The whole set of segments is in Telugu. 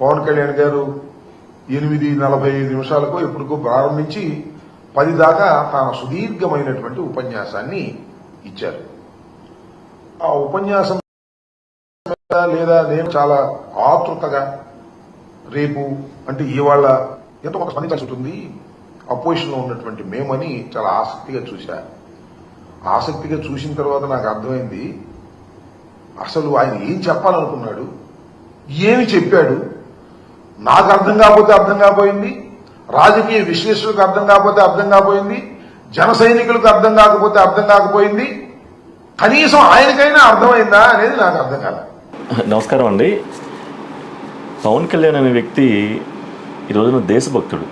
పవన్ కళ్యాణ్ గారు ఎనిమిది నలభై ఐదు నిమిషాలకు ఎప్పటికో ప్రారంభించి పది దాకా తాను సుదీర్ఘమైనటువంటి ఉపన్యాసాన్ని ఇచ్చారు. ఆ ఉపన్యాసం లేదా నేను చాలా ఆతృతగా రేపు అంటే ఇవాళ ఎంతో కొంత స్పందించాల్సి ఉంటుంది అపోజిషన్లో ఉన్నటువంటి మేమని చాలా ఆసక్తిగా చూశా. ఆసక్తిగా చూసిన తర్వాత నాకు అర్థమైంది అసలు ఆయన ఏం చెప్పాలనుకున్నాడు ఏమి చెప్పాడు నాకు అర్థం కాకపోతే అర్థం కాపోయింది రాజకీయ విశ్లేషకులకు అర్థం కాకపోతే అర్థం కాపోయింది జన సైనికులకు అర్థం కాకపోతే అర్థం కాకపోయింది. కనీసం ఆయనకైనా అర్థమైందా అనేది నాకు అర్థం కాలేదు నమస్కారం అండి. పవన్ కళ్యాణ్ అనే వ్యక్తి ఈ రోజున దేశభక్తుడు.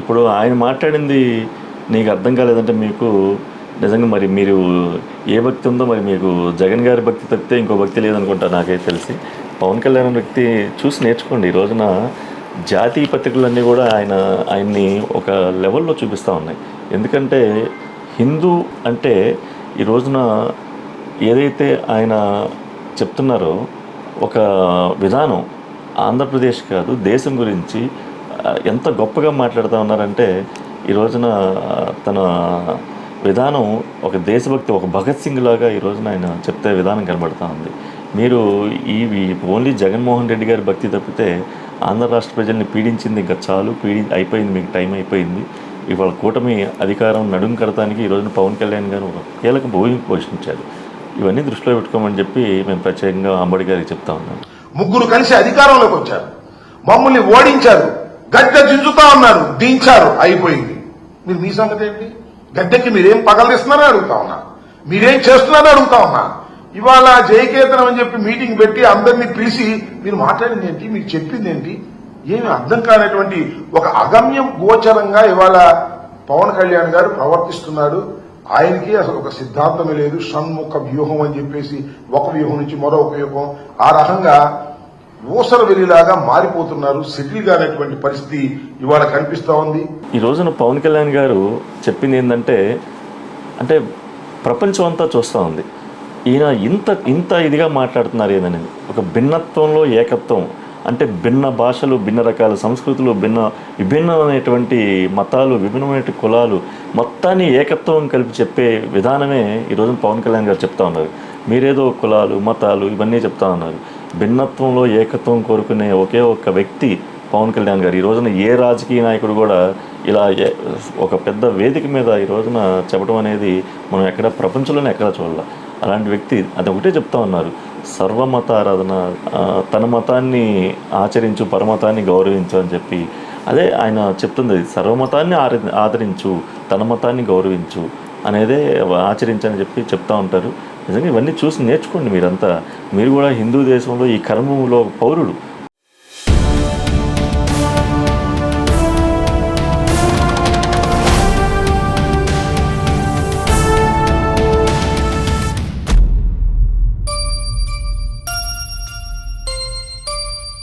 ఇప్పుడు ఆయన మాట్లాడింది నీకు అర్థం కాలేదంటే మీకు నిజంగా మరి మీరు ఏ భక్తి ఉందో మరి మీకు జగన్ గారి భక్తి తప్పితే ఇంకో భక్తి లేదనుకుంటా నాకైతే తెలిసి. పవన్ కళ్యాణ్ వ్యక్తి చూసి నేర్చుకోండి. ఈ రోజున జాతీయ పత్రికలన్నీ కూడా ఆయన ఆయన్ని ఒక లెవెల్లో చూపిస్తూ ఉన్నాయి. ఎందుకంటే హిందూ అంటే ఈ రోజున ఏదైతే ఆయన చెప్తున్నారో ఒక విధానం ఆంధ్రప్రదేశ్ కాదు దేశం గురించి ఎంత గొప్పగా మాట్లాడుతూ ఉన్నారంటే ఈ రోజున తన విధానం ఒక దేశభక్తి ఒక భగత్ సింగ్ లాగా ఈ రోజున ఆయన చెప్తే విధానం కనబడుతూ ఉంది. మీరు ఈ ఓన్లీ జగన్మోహన్ రెడ్డి గారి భక్తి తప్పితే ఆంధ్ర రాష్ట్ర ప్రజల్ని పీడించింది ఇంకా చాలు పీడి అయిపోయింది మీకు టైం అయిపోయింది. ఇవాళ కూటమి అధికారం నడుం కడతానికి ఈ రోజున పవన్ కళ్యాణ్ గారు ఒక కీలక భూమికి పోషించారు. ఇవన్నీ దృష్టిలో పెట్టుకోమని చెప్పి మేము ప్రత్యేకంగా అంబడి గారికి చెప్తా ఉన్నాం. ముగ్గురు కలిసి అధికారంలోకి వచ్చారు. మమ్మల్ని ఓడించారు. గద్దె దించుతా ఉన్నారు. దించారు. అయిపోయింది. మీరు మీ సంగతి ఏంటి? గద్దెకి మీరేం పగలదిస్తున్నారని అడుగుతా ఉన్నా. మీరేం చేస్తున్నారని అడుగుతా ఉన్నా. ఇవాళ జయకేతనం అని చెప్పి మీటింగ్ పెట్టి అందరినీ పిలిచి మీరు మాట్లాడింది ఏంటి? మీకు చెప్పింది ఏంటి? ఏమి అర్థం కానటువంటి ఒక అగమ్యం గోచరంగా ఇవాళ పవన్ కళ్యాణ్ గారు ప్రవర్తిస్తున్నాడు. ఆయనకి అసలు ఒక సిద్ధాంతమే లేదు. షణ్ముఖ వ్యూహం అని చెప్పేసి ఒక వ్యూహం నుంచి మరో ఒక వ్యూహం. ఆ రకంగా ఊసర వెలిలాగా మారిపోతున్నారు. సెటిల్ కానటువంటి పరిస్థితి ఇవాళ కనిపిస్తా ఉంది. ఈ రోజున పవన్ కళ్యాణ్ గారు చెప్పింది ఏంటంటే అంటే ప్రపంచం అంతా చూస్తూ ఉంది. ఈయన ఇంత ఇంత ఇదిగా మాట్లాడుతున్నారు ఏదని ఒక భిన్నత్వంలో ఏకత్వం అంటే భిన్న భాషలు భిన్న రకాల సంస్కృతులు భిన్న విభిన్నమైనటువంటి మతాలు విభిన్నమైన కులాలు మొత్తాన్ని ఏకత్వం కలిపి చెప్పే విధానమే ఈ రోజున పవన్ కళ్యాణ్ గారు చెప్తా ఉన్నారు. మీరేదో కులాలు మతాలు ఇవన్నీ చెప్తా ఉన్నారు. భిన్నత్వంలో ఏకత్వం కోరుకునే ఒకే ఒక్క వ్యక్తి పవన్ కళ్యాణ్ గారు. ఈ రోజున ఏ రాజకీయ నాయకుడు కూడా ఇలా ఒక పెద్ద వేదిక మీద ఈ రోజున చెప్పడం అనేది మనం ఎక్కడ ప్రపంచంలోనే ఎక్కడ చూడాలి. అలాంటి వ్యక్తి అది ఒకటే చెప్తా ఉన్నారు. సర్వమత ఆరాధన తన మతాన్ని ఆచరించు పరమతాన్ని గౌరవించు అని చెప్పి. అదే ఆయన చెప్తుంది సర్వమతాన్ని ఆరి- ఆదరించు తన మతాన్ని గౌరవించు అనేదే ఆచరించని చెప్పి చెప్తా ఉంటారు. నిజంగా ఇవన్నీ చూసి నేర్చుకోండి మీరంతా. మీరు కూడా హిందూ దేశంలో ఈ కర్మంలో పౌరుడు